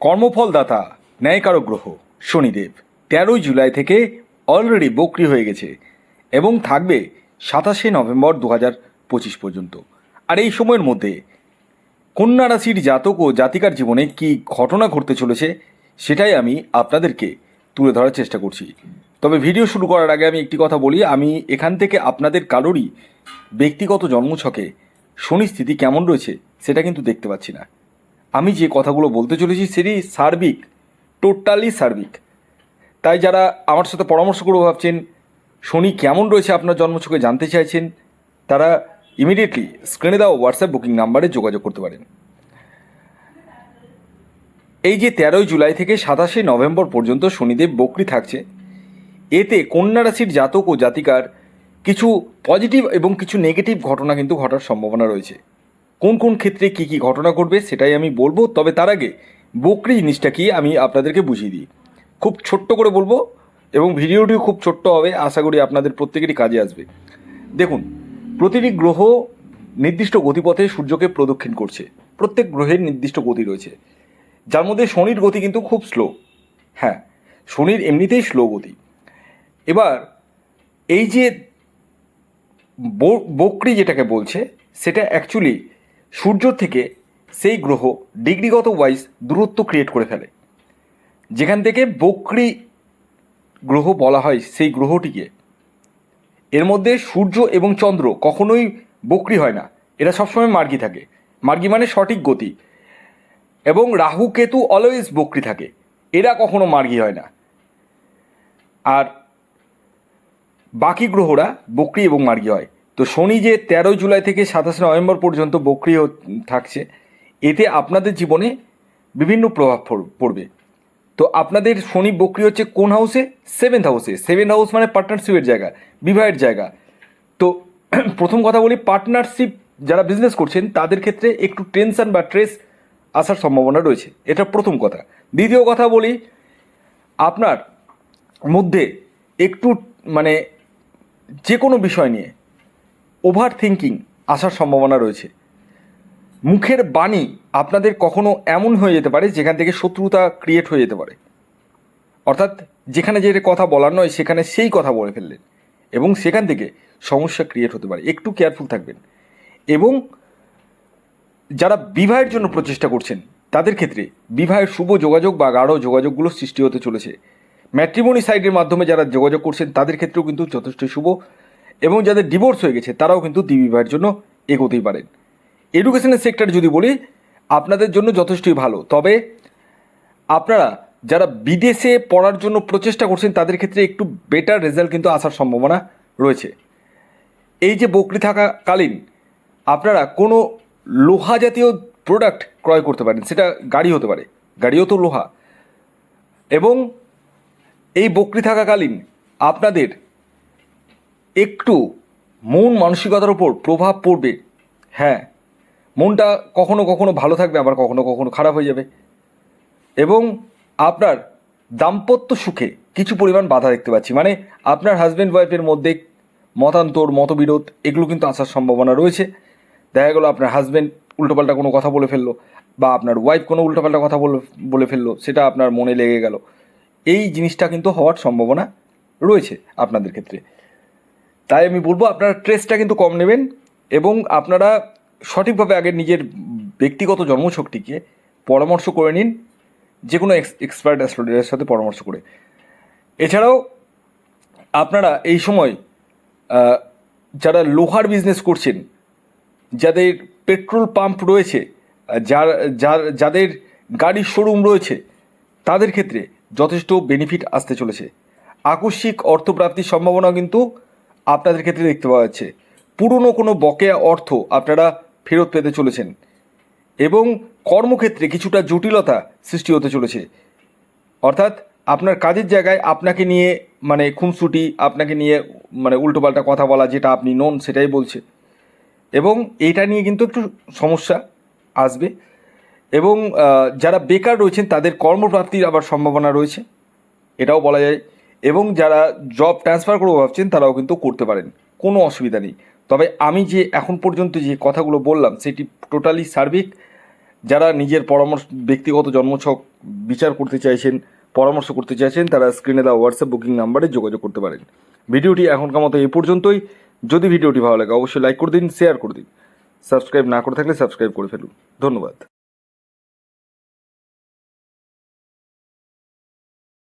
কর্মফলদাতা ন্যায়কারক গ্রহ শনিদেব, তেরোই জুলাই থেকে অলরেডি বকরি হয়ে গেছে এবং থাকবে সাতাশে নভেম্বর দু হাজার পঁচিশ পর্যন্ত। আর এই সময়ের মধ্যে কন্যা রাশির জাতক ও জাতিকার জীবনে কি ঘটনা ঘটতে চলেছে সেটাই আমি আপনাদেরকে তুলে ধরার চেষ্টা করছি। তবে ভিডিও শুরু করার আগে আমি একটি কথা বলি, আমি এখান থেকে আপনাদের কারোরই ব্যক্তিগত জন্মছকে শনি স্থিতি কেমন রয়েছে সেটা কিন্তু দেখতে পাচ্ছি না। আমি যে কথাগুলো বলতে চলেছি সেটি সার্বিক, টোটালি সার্বিক। তাই যারা আমার সাথে পরামর্শ করে ভাবছেন, শনি কেমন রয়েছে আপনার জন্মছকে জানতে চাইছেন, তারা ইমিডিয়েটলি স্ক্রিনে দেওয়া হোয়াটসঅ্যাপ বুকিং নাম্বারে যোগাযোগ করতে পারেন। এই যে তেরোই জুলাই থেকে সাতাশে নভেম্বর পর্যন্ত শনিদেব বকরি থাকছে, এতে কন্যা রাশির জাতক ও জাতিকার কিছু পজিটিভ এবং কিছু নেগেটিভ ঘটনা কিন্তু ঘটার সম্ভাবনা রয়েছে। কোন কোন ক্ষেত্রে কী কী ঘটনা ঘটবে সেটাই আমি বলব। তবে তার আগে বকরি জিনিসটা কি আমি আপনাদেরকে বুঝিয়ে দিই। খুব ছোট্ট করে বলব এবং ভিডিওটিও খুব ছোট্ট হবে, আশা করি আপনাদের প্রত্যেকেরই কাজে আসবে। দেখুন, প্রতিটি গ্রহ নির্দিষ্ট গতিপথে সূর্যকে প্রদক্ষিণ করছে। প্রত্যেক গ্রহের নির্দিষ্ট গতি রয়েছে। যার মধ্যে শনির গতি কিন্তু খুব স্লো। হ্যাঁ শনির এমনিতেই স্লো গতি। এবার, এই যে বকরি যেটাকে বলছে, সেটা অ্যাকচুয়ালি সূর্য থেকে সেই গ্রহ ডিগ্রিগত ওয়াইজ দূরত্ব ক্রিয়েট করে ফেলে। যেখান থেকে বক্রি গ্রহ বলা হয় সেই গ্রহটিকে। এর মধ্যে সূর্য এবং চন্দ্র কখনোই বকরি হয় না। এরা সবসময় মার্গি থাকে। মার্গি মানে সঠিক গতি। এবং রাহু, কেতু অলওয়েজ বকরি থাকে। এরা কখনো মার্গি হয় না। আর বাকি গ্রহরা বকরি এবং মার্গি হয়। তো শনি যে তেরোই জুলাই থেকে সাতাশে নভেম্বর পর্যন্ত বকরি হ- থাকছে, এতে আপনাদের জীবনে বিভিন্ন প্রভাব পড়- পড়বে। তো আপনাদের শনি বকরি হচ্ছে কোন হাউসে সেভেন্থ হাউসে সেভেন্থ হাউস মানে পার্টনারশিপের জায়গা, বিবাহের জায়গা। তো প্রথম কথা বলি পার্টনারশিপ যারা বিজনেস করছেন, তাদের ক্ষেত্রে একটু টেনশন বা স্ট্রেস আসার সম্ভাবনা রয়েছে। এটা প্রথম কথা। দ্বিতীয় কথা বলি, আপনার মধ্যে একটু মানে যে কোনো বিষয় নিয়ে ওভার থিঙ্কিং আসার সম্ভাবনা রয়েছে। মুখের বাণী আপনাদের কখনো এমন হয়ে যেতে পারে যেখান থেকে শত্রুতা ক্রিয়েট হয়ে যেতে পারে। অর্থাৎ যেখানে যে কথা বলার নয়, সেখানে সেই কথা বলে ফেললেন এবং সেখান থেকে সমস্যা ক্রিয়েট হতে পারে। একটু কেয়ারফুল থাকবেন। এবং যারা বিবাহের জন্য প্রচেষ্টা করছেন, তাদের ক্ষেত্রে বিবাহের শুভ যোগাযোগ বা গাঢ় যোগাযোগগুলো সৃষ্টি হতে চলেছে। ম্যাট্রিমনি সাইটের মাধ্যমে যারা যোগাযোগ করছেন, তাদের ক্ষেত্রেও কিন্তু যথেষ্ট শুভ এবং যাদের ডিভোর্স হয়ে গেছে, তারাও কিন্তু বিবাহের জন্য এগোতেই পারেন। এডুকেশনের সেক্টর যদি বলি, আপনাদের জন্য যথেষ্টই ভালো। তবে আপনারা যারা বিদেশে পড়ার জন্য প্রচেষ্টা করছেন, তাদের ক্ষেত্রে একটু বেটার রেজাল্ট কিন্তু আসার সম্ভাবনা রয়েছে। এই যে বকরি থাকাকালীন, আপনারা কোনো লোহা জাতীয় প্রোডাক্ট ক্রয় করতে পারেন, সেটা গাড়ি হতে পারে। গাড়িও তো লোহা। এবং এই বকরি থাকাকালীন আপনাদের একটু মন মানসিকতার উপর প্রভাব পড়বে। হ্যাঁ মনটা কখনো কখনো ভালো থাকবে, আবার কখনো কখনো খারাপ হয়ে যাবে। এবং আপনার দাম্পত্য সুখে কিছু পরিমাণ বাধা দেখতে পাচ্ছি। মানে আপনার হাজব্যান্ড ওয়াইফের মধ্যে মতান্তর, মতবিরোধ, এগুলো কিন্তু আসার সম্ভাবনা রয়েছে। দেখা গেলো আপনার হাজব্যান্ড উল্টোপাল্টা কোনো কথা বলে ফেলল, বা আপনার ওয়াইফ কোনো উল্টোপাল্টা কথা বলে ফেলল, সেটা আপনার মনে লেগে গেল। এই জিনিসটা কিন্তু হওয়ার সম্ভাবনা রয়েছে আপনাদের ক্ষেত্রে। তাই আমি বলব আপনারা ট্রেসটা কিন্তু কম নেবেন এবং আপনারা সঠিকভাবে আগে নিজের ব্যক্তিগত জন্মশক্তিকে পরামর্শ করে নিন যে কোনো এক্সপার্ট অ্যাস্ট্রোলজারের সাথে পরামর্শ করে। এছাড়াও আপনারা এই সময় যারা লোহার বিজনেস করছেন, যাদের পেট্রোল পাম্প রয়েছে, যার যার, যাদের গাড়ির শোরুম রয়েছে, তাদের ক্ষেত্রে যথেষ্ট বেনিফিট আসতে চলেছে। আকস্মিক অর্থপ্রাপ্তির সম্ভাবনা কিন্তু আপনাদের ক্ষেত্রে দেখতে পাওয়া যাচ্ছে। পুরনো কোনো বকেয়া অর্থ আপনারা ফেরত পেতে চলেছেন এবং কর্মক্ষেত্রে কিছুটা জটিলতা সৃষ্টি হতে চলেছে। অর্থাৎ আপনার কাজের জায়গায় আপনাকে নিয়ে মানে খুনসুটি, আপনাকে নিয়ে মানে উল্টোপাল্টা কথা বলা যেটা আপনি নন সেটাই বলছে। এবং এইটা নিয়ে কিন্তু একটু সমস্যা আসবে। এবং যারা বেকার রয়েছেন তাদের কর্মপ্রাপ্তির আবার সম্ভাবনা রয়েছে। এটাও বলা যায়। এবং যারা জব ট্রান্সফার করব ভাবছেন, তারাও কিন্তু করতে পারেন। কোনো অসুবিধা নেই। তবে আমি যে এখন পর্যন্ত যে কথাগুলো বললাম, সেটি টোটালি সার্বিক। যারা নিজের পরামর্শ, ব্যক্তিগত জন্মছক বিচার করতে চাইছেন, পরামর্শ করতে চাইছেন, তারা স্ক্রিনে দেওয়া হোয়াটসঅ্যাপ বুকিং নাম্বারে যোগাযোগ করতে পারেন। ভিডিওটি এখনকার মতো এই পর্যন্তই। যদি ভিডিওটি ভালো লাগে, অবশ্যই লাইক করে দিন শেয়ার করে দিন। সাবস্ক্রাইব না করে থাকলে সাবস্ক্রাইব করে ফেলুন। ধন্যবাদ।